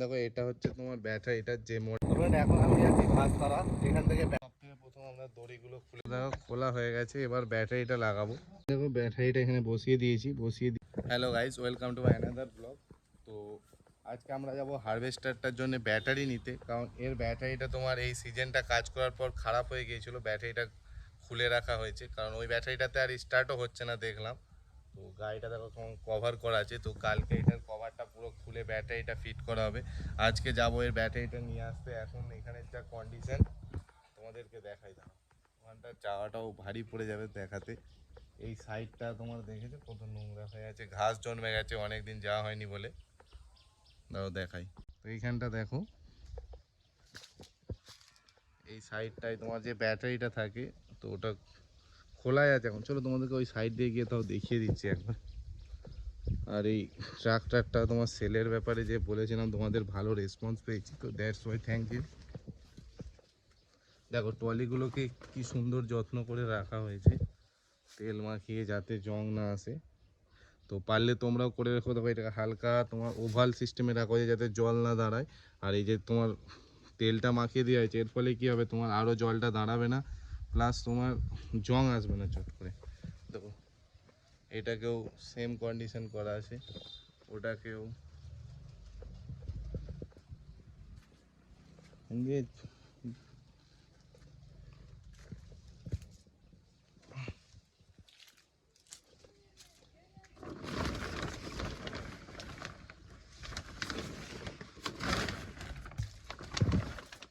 দেখো, এটা হচ্ছে তোমার এটার যে আমি থেকে প্রথম আমরা দড়িগুলো খুলে খোলা হয়ে গেছে, এবার ব্যাটারিটা লাগাবো। দেখো, ব্যাটারিটা এখানে বসিয়ে দিয়েছি, বসিয়ে হ্যালো গাইস ওয়েলকাম টু তো আজকে আমরা হারভেস্টারটার জন্য ব্যাটারি নিতে। কারণ এর ব্যাটারিটা তোমার এই সিজনটা কাজ করার পর খারাপ হয়ে গিয়েছিল। ব্যাটারিটা খুলে রাখা হয়েছে, কারণ ওই ব্যাটারিটাতে আর স্টার্টও হচ্ছে না দেখলাম। তো গাড়িটা দেখো কভার করা আছে, তো কালকে এটার কভারটা পুরো খুলে ব্যাটারিটা ফিট করা হবে। আজকে যাব এর ব্যাটারিটা নিয়ে আসতে, এখন এখানের যা কন্ডিশন তোমাদেরকে দেখাই দাও। ওখানটা চাওয়াটাও ভারী পড়ে যাবে দেখাতে। এই সাইডটা তোমার দেখেছ? কত নোংরা হয়ে আছে, ঘাস জন্মে গেছে অনেক দিন যাওয়া হয়নি বলে। দাও দেখাই। তো এইখানটা দেখো। এই সাইডটায় তোমার যে ব্যাটারিটা থাকে তো ওটা খোলাই আছে এখন। চলো তোমাদেরকে ওই সাইড দিয়ে গিয়ে তাও দেখিয়ে দিচ্ছি একবার। আর এই ট্রাক্টারটা তোমার সেলের ব্যাপারে যে বলেছিলাম, তোমাদের ভালো রেসপন্স পেয়েছি, তো দ্যাটস ওয়াই থ্যাংক ইউ দেখো ট্রলিগুলোকে কি সুন্দর যত্ন করে রাখা হয়েছে। তেল মাখিয়ে যাতে জং না আসে। তো পারলে তোমরাও করে রেখো। দেখো, এটাকে হালকা তোমার ওভাল সিস্টেমে রাখো যাতে জল না দাঁড়ায়। আর এই যে তোমার তেলটা মাখিয়ে দেওয়া হয়েছে, এর ফলে কী হবে? তোমার আরও জলটা দাঁড়াবে না। প্লাস তোমার জং আসবে না চট করে। দেখো, এটাকেও সেম কন্ডিশন করা আছে। ওটাকেও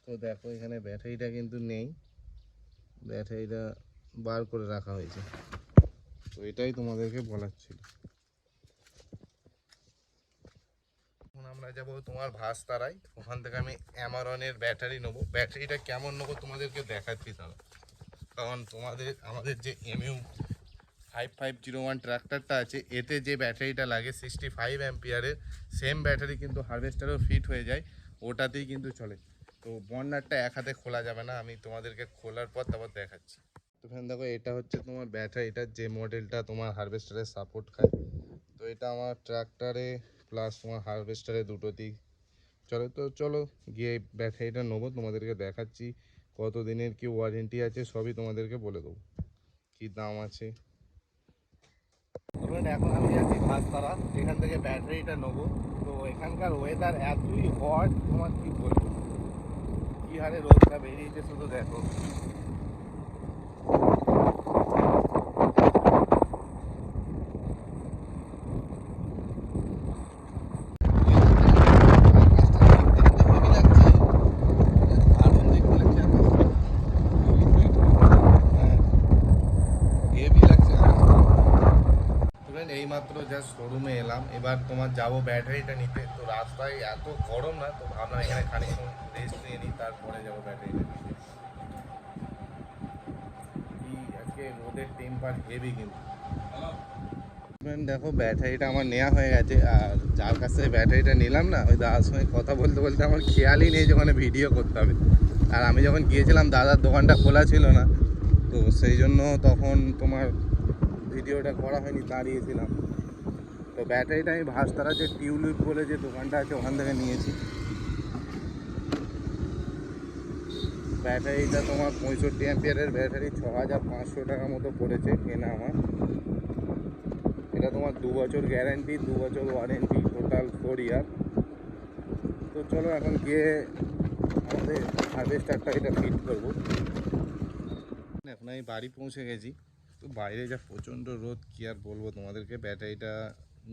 তো দেখো, এখানে ব্যাটারিটা কিন্তু নেই। ব্যাটারিটা বার করে রাখা হয়েছে। তো এটাই তোমাদেরকে বলার ছিল। আমরা যাব তোমার ভাস ভাস্তারাই ওখান থেকে আমি অ্যামারনের ব্যাটারি নেব। ব্যাটারিটা কেমন নেব তোমাদেরকে দেখাচ্ছি তাহলে। কারণ তোমাদের, আমাদের যে MU five five zero one ট্রাক্টরটা আছে, এতে যে ব্যাটারিটা লাগে সিক্সটি ফাইভ অ্যাম্পিয়ারের সেম ব্যাটারি কিন্তু হারভেস্টারও ফিট হয়ে যায়। ওটাতেই কিন্তু চলে। তো বন্ডারটা এক হাতে খোলা যাবে না, আমি তোমাদেরকে খোলার পর তারপর দেখাচ্ছি। তো ফ্রেন্ড, দেখো, এটা হচ্ছে তোমার ব্যাটারি এটার যে মডেলটা তোমার হারভেস্টারে সাপোর্ট খায়। তো এটা আমার ট্রাক্টরে প্লাস তোমার হারভেস্টারে দুটোতেই চলো তো, চলো, গিয়ে ব্যাটারিটা নেব, তোমাদেরকে দেখাচ্ছি কত দিনের কি ওয়ারেন্টি আছে, সবই তোমাদেরকে বলে দেবো। কি দাম আছে? ধরুন এখন আমি যাচ্ছি ভাস্তারা এখান থেকে ব্যাটারিটা নেব। তো এখানকার ওয়েদার এতই হট তোমার কি বলব? ಹಾನಿ ರೋಗ ಬೇರೆ ಇದೆ ಸುಧು মাত্র জাস্ট শোরুমে এলাম। এবার তোমার যাব ব্যাটারিটা নিতে। তো রাস্তায় এত গরম না, তো ভাবলাম এখানে খানিকক্ষণ রেস্ট নিয়ে নিই, তারপরে যাব ব্যাটারিটা নিতে। আজকে রোদের টেম্পার হেভি কিন্তু। দেখো, ব্যাটারিটা আমার নেওয়া হয়ে গেছে, আর যার কাছ থেকে ব্যাটারিটা নিলাম না, ওই দাদার সঙ্গে কথা বলতে বলতে আমার খেয়ালই নেই যে ওখানে ভিডিও করতে হবে। আর আমি যখন গিয়েছিলাম, দাদার দোকানটা খোলা ছিল না, তো সেই জন্য তখন তোমার ভিডিওটা করা হয়নি, দাঁড়িয়েছিলাম। তো ব্যাটারিটা আমি ভাস্তারা যে টিউলিপ বলে যে দোকানটা আছে, ওখান থেকে নিয়েছি। ব্যাটারিটা তোমার পঁয়ষট্টি অ্যাম্পিয়ারের ব্যাটারি ছ হাজার পাঁচশো টাকা মতো পড়েছে কেনা আমার। এটা তোমার দু বছর গ্যারেন্টি দু বছর ওয়ারেন্টি টোটাল ফোর ইয়ার তো চলো এখন গিয়ে আমাদের হারভেস্টারটা এটা ফিট করব। এখন আমি বাড়ি পৌঁছে গেছি। তো বাইরে যা প্রচণ্ড রোদ, কি আর বলব তোমাদেরকে? ব্যাটারিটা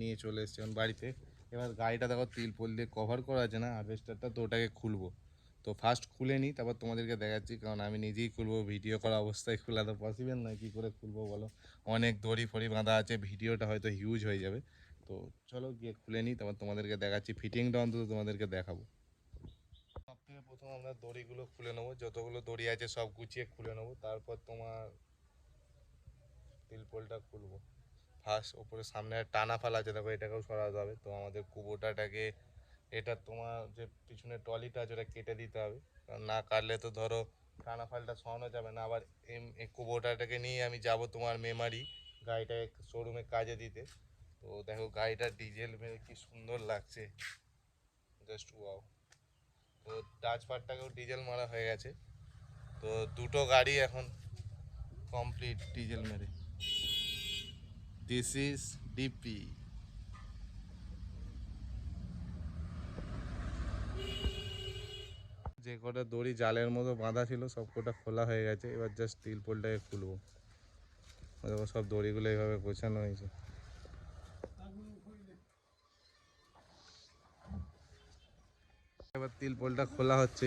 নিয়ে চলে এসেছি এখন বাড়িতে। এবার গাড়িটা দেখো তিলপল দিয়ে কভার করা আছে না হারভেস্টারটা তো ওটাকে খুলবো। তো ফার্স্ট খুলে নিই, তারপর তোমাদেরকে দেখাচ্ছি, কারণ আমি নিজেই খুলবো ভিডিও করা অবস্থায় খোলা তো পসিবল নয়, কী করে খুলবো বলো? অনেক দড়ি ফড়ি বাঁধা আছে ভিডিওটা হয়তো হিউজ হয়ে যাবে। তো চলো গিয়ে খুলে নিই, তারপর তোমাদেরকে দেখাচ্ছি ফিটিংটা অন্তত তোমাদেরকে দেখাবো। সব থেকে প্রথম আমরা দড়িগুলো খুলে নেব, যতগুলো দড়ি আছে সব গুছিয়ে খুলে নেব, তারপর তোমার তিলপোলটা খুলবো। ফার্স্ট ওপরে সামনে টানা ফাল আছে, দেখো এটাকেও সরাতে হবে। তো আমাদের কুবোটাটাকে, এটা তোমার যে পিছনে ট্রলিটা আছে, ওটা কেটে দিতে হবে। কারণ না কাটলে তো ধরো টানা ফালটা সরানো যাবে না। আবার এম, এই কুবোটাটাকে নিয়ে আমি যাব তোমার মেমারি গাড়িটা শোরুমে কাজে দিতে। তো দেখো গাড়িটা ডিজেল মেরে কি সুন্দর লাগছে। জাস্ট ওয়াও তো টাচ পার্টটাকেও ডিজেল মারা হয়ে গেছে। তো দুটো গাড়ি এখন কমপ্লিট ডিজেল মেরে। দিস ইজ ডিপি যে কটা দড়ি জালের মতো বাঁধা ছিল, সব কটা খোলা হয়ে গেছে। এবার জাস্ট তিল পোলটাকে খুলবো। দেখো সব দড়িগুলো এইভাবে গোছানো হয়েছে। এবার তিল পোলটা খোলা হচ্ছে।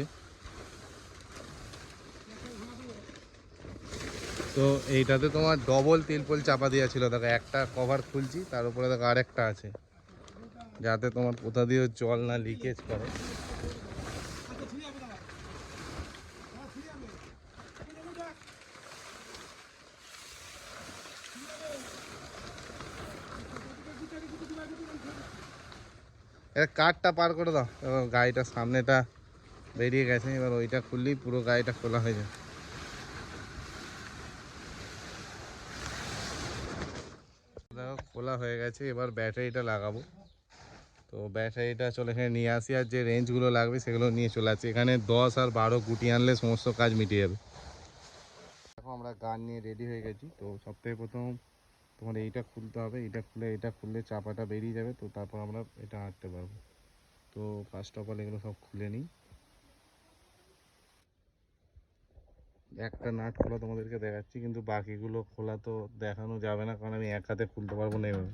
তো এইটাতে তোমার ডবল তিলপল চাপা দেওয়া ছিল। দেখো, একটা কভার খুলছি, তার উপরে দেখো আরেকটা আছে। যাতে তোমার কোথা দিয়ে জল না লিকেজ করে। এর কাঠটা পার করে দাও। এবার গাড়িটার সামনেটা বেরিয়ে গেছে, এবার ওইটা খুললেই পুরো গাড়িটা খোলা হয়ে যায় দেখো খোলা হয়ে গেছে, এবার ব্যাটারিটা লাগাবো। তো ব্যাটারিটা চলে এখানে নিয়ে আসি, আর যে রেঞ্জগুলো লাগবে সেগুলো নিয়ে চলে আসছি এখানে দশ আর বারো গুটি আনলে সমস্ত কাজ মিটিয়ে যাবে। দেখো আমরা গান নিয়ে রেডি হয়ে গেছি। তো সব থেকে প্রথম তোমার এইটা খুলতে হবে এটা খুলে এটা খুললে চাপাটা বেরিয়ে যাবে। তো তারপর আমরা এটা আঁটতে পারব। তো ফার্স্ট অফ অল এগুলো সব খুলে নিই। একটা নাট খোলা তোমাদেরকে দেখাচ্ছি, কিন্তু বাকিগুলো খোলা তো দেখানো যাবে না, কারণ আমি এক হাতে খুলতে পারব না এভাবে।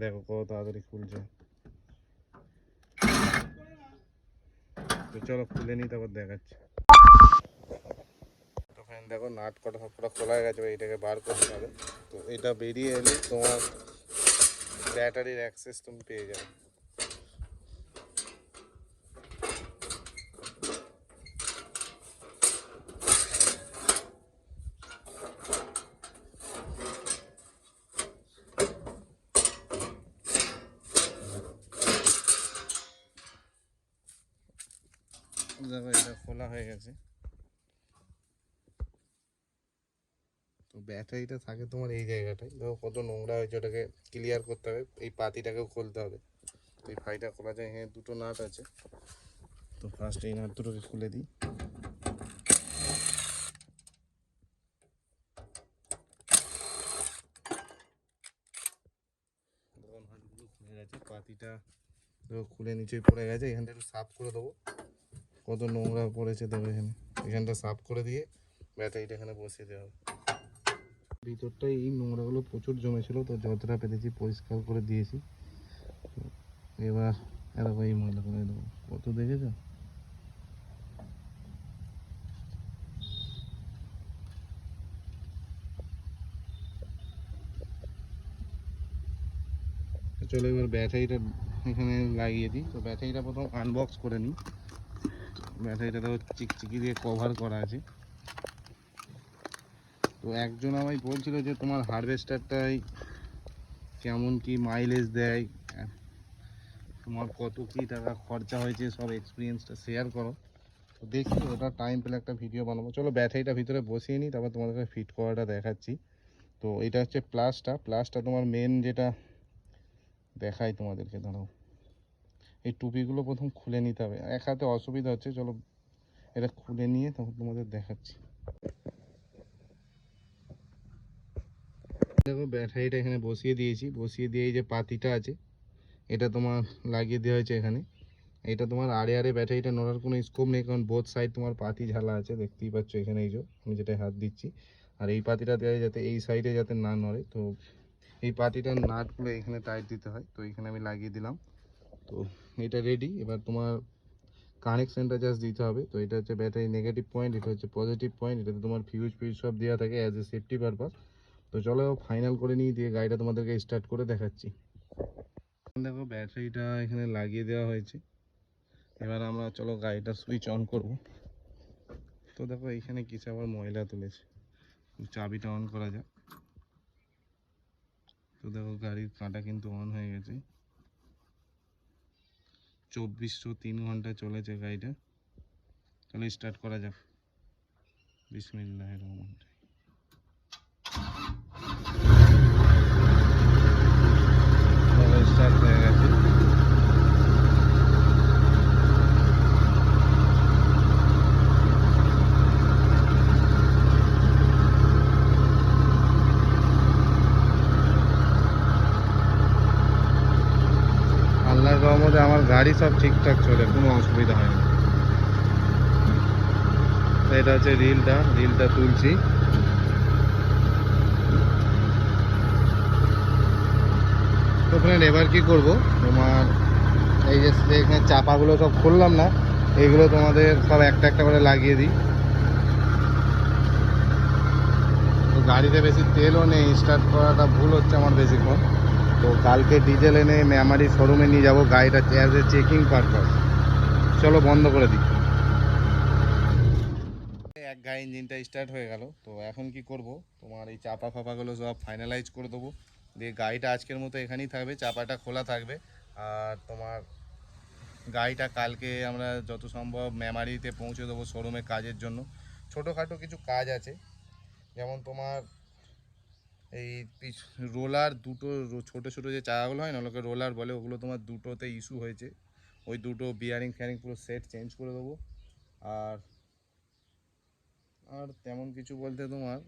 দেখো কত তাড়াতাড়ি খুলছে। তো চলো খুলে নিই, তারপর দেখাচ্ছি। দেখো নাট কটা সব কটা খোলা হয়ে গেছে এটাকে বার করতে হবে। তো এটা বেরিয়ে এলে তোমার ব্যাটারির অ্যাক্সেস তুমি পেয়ে যাবে। দেখো, এটা খোলা হয়ে গেছে। তো ব্যাটারিটা থাকে তোমার এই জায়গাটায়। দেখো কত নোংরা হয়েছে, ওটাকে ক্লিয়ার করতে হবে। এই পাতিটাকেও খুলতে হবে। তো এই ফাইটা খোলা যায় এখানে দুটো নাট আছে। তো ফার্স্ট এই নাট দুটোকে খুলে দিই। খুলে গেছে, পাতিটা খুলে নিচেই পড়ে গেছে এখানটা একটু সাফ করে দেবো। কত নোংরা পড়েছে তবে এখানে। এখানটা সাফ করে দিয়ে ব্যাটারিটা এখানে বসিয়ে দেওয়া হবে। ভিতরটায় এই নোংরাগুলো প্রচুর জমেছিল, তো যতটা পেরেছি পরিষ্কার করে দিয়েছি। এবার এরকম এই ময়লা করে দেবো। কত দেখেছ? চলো এবার ব্যাটারিটা এখানে লাগিয়ে দিই। তো ব্যাটারিটা প্রথম আনবক্স করে নিই। ব্যাটারিটা তো চিকচিকি দিয়ে কভার করা আছে। তো একজন আমায় বলছিল যে, তোমার হারভেস্টারটাই কেমন কি মাইলেজ দেয়? তোমার কত কি টাকা খরচা হয়েছে? সব এক্সপিরিয়েন্সটা শেয়ার করো। তো দেখি, ওটা টাইম পেলে একটা ভিডিও বানাবো। চলো ব্যাটারিটা ভিতরে বসিয়ে নিই, তারপর তোমাদেরকে ফিট করাটা দেখাচ্ছি। তো এটা হচ্ছে প্লাসটা প্লাসটা তোমার মেন যেটা দেখাই তোমাদেরকে, দাঁড়াও। এই টুপিগুলো প্রথম খুলে নিতে হবে। এক হাতে অসুবিধা হচ্ছে, চলো এটা খুলে নিয়ে তখন তোমাদের দেখাচ্ছি। দেখো ব্যাটারিটা এখানে বসিয়ে দিয়েছি। বসিয়ে দিয়ে এই যে পাতিটা আছে, এটা তোমার লাগিয়ে দেওয়া হয়েছে এখানে। এটা তোমার আড়ে আড়ে ব্যাটারিটা নড়ার কোনো স্কোপ নেই, কারণ বোথ সাইড তোমার পাতি ঝালা আছে, দেখতেই পাচ্ছ এখানে এই যে, আমি যেটা হাত দিচ্ছি। আর এই পাতিটা দেওয়া যাতে এই সাইডে যাতে না নড়ে, তো এই পাতিটার নাটগুলো এখানে টাইট দিতে হয়, তো এখানে আমি লাগিয়ে দিলাম। তো এটা রেডি এবার তোমার কানেকশনটা জাস্ট দিতে হবে। তো এটা হচ্ছে ব্যাটারি নেগেটিভ পয়েন্ট এটা হচ্ছে পজিটিভ পয়েন্ট এটাতে তোমার ফিউজ ফিউজ সব দেওয়া থাকে অ্যাজ এ সেফটি পারপাস তো চলো ফাইনাল করে নিয়ে দিয়ে গাড়িটা তোমাদেরকে স্টার্ট করে দেখাচ্ছি। দেখো ব্যাটারিটা এখানে লাগিয়ে দেওয়া হয়েছে। এবার আমরা চলো গাড়িটা সুইচ অন করব। তো দেখো এইখানে কিছু আবার ময়লা তুলেছে। চাবিটা অন করা যাক। তো দেখো গাড়ির কাঁটা কিন্তু অন হয়ে গেছে। चौबीस तीन घंटा चले गाड़ी चलो स्टार्ट करा जा स्टार्ट আমার গাড়ি সব ঠিকঠাক চলে, কোনো অসুবিধা হয় না এটা হচ্ছে রিলটা রিলটা তুলছি। তো ফ্রেন্ড এবার কি করব? তোমার এই যে এখানে চাপাগুলো সব খুললাম না এইগুলো তোমাদের সব একটা একটা করে লাগিয়ে দিই। গাড়িতে বেশি তেলও নেই স্টার্ট করাটা ভুল হচ্ছে আমার বেশিক্ষণ। তো কালকে ডিজেল এনে মেমারি শোরুমে নিয়ে যাব, গাড়িটা অ্যাজ এ চেকিং পারপাস চলো বন্ধ করে দিই। এক গায়ে ইঞ্জিনটা স্টার্ট হয়ে গেল, তো এখন কি করব? তোমার এই চাপা ফাপাগুলো সব ফাইনালাইজ করে দেবো। দিয়ে গাড়িটা আজকের মতো এখানেই থাকবে, চাপাটা খোলা থাকবে। আর তোমার গাড়িটা কালকে আমরা যত সম্ভব মেমারিতে পৌঁছে দেবো শোরুমে কাজের জন্য। ছোটোখাটো কিছু কাজ আছে, যেমন তোমার এই রোলার দুটো ছোট ছোট যে চাকাগুলো হয় না, ওগুলোকে রোলার বলে, ওগুলো তোমার দুটোতে ইস্যু হয়েছে। ওই দুটো বিয়ারিং ফিয়ারিং পুরো সেট চেঞ্জ করে দেবো। আর আর তেমন কিছু বলতে তোমার,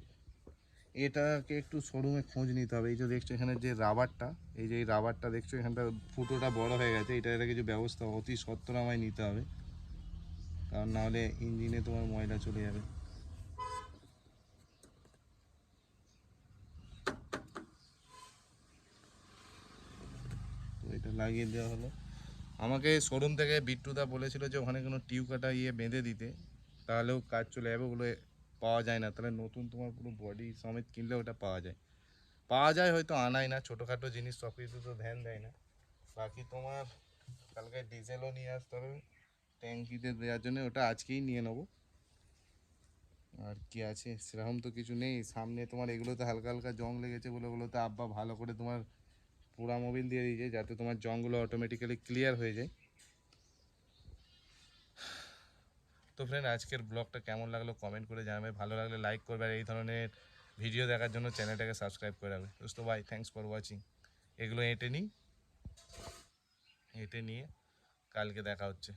এটাকে একটু শোরুমে খোঁজ নিতে হবে। এই যে দেখছ এখানে যে রাবারটা এই যে এই রাবারটা দেখছ, এখানটা ফুটোটা বড় হয়ে গেছে। এটা একটা কিছু ব্যবস্থা, অতি সত্তর আমায় নিতে হবে। কারণ নাহলে ইঞ্জিনে তোমার ময়লা চলে যাবে। লাগিয়ে দেওয়া হলো। আমাকে শোরুম থেকে বিট্টুদা বলেছিল যে ওখানে কোনো টিউ কাটা ইয়ে বেঁধে দিতে তাহলেও কাজ চলে যাবে ওগুলো পাওয়া যায় না। তাহলে নতুন তোমার পুরো বডি সমেত কিনলে ওটা পাওয়া যায়। পাওয়া যায় হয়তো, আনাই না, ছোটোখাটো জিনিস, সব কিছু তো ধ্যান দেয় না। বাকি তোমার কালকে ডিজেলও নিয়ে আসতে হবে, ট্যাঙ্কিতে দেওয়ার জন্য ওটা আজকেই নিয়ে নেব। আর কি আছে, সেরকম তো কিছু নেই। সামনে তোমার এগুলোতে হালকা হালকা জং লেগেছে বলে ওগুলোতে আব্বা ভালো করে তোমার পোড়া মোবিল দিয়ে দিয়েছে যাতে তোমার জংগুলো অটোমেটিক্যালি ক্লিয়ার হয়ে যায়। তো ফ্রেন্ড আজকের ব্লগটা কেমন লাগল কমেন্ট করে জানাবে। ভালো লাগলে লাইক করবে আর এই ধরনের ভিডিও দেখার জন্য চ্যানেলটাকে সাবস্ক্রাইব করে রাখবে। দোস্ত ভাই থ্যাংকস ফর ওয়াচিং এগুলো এঁটে নিই এঁটে নিয়ে কালকে দেখা হচ্ছে।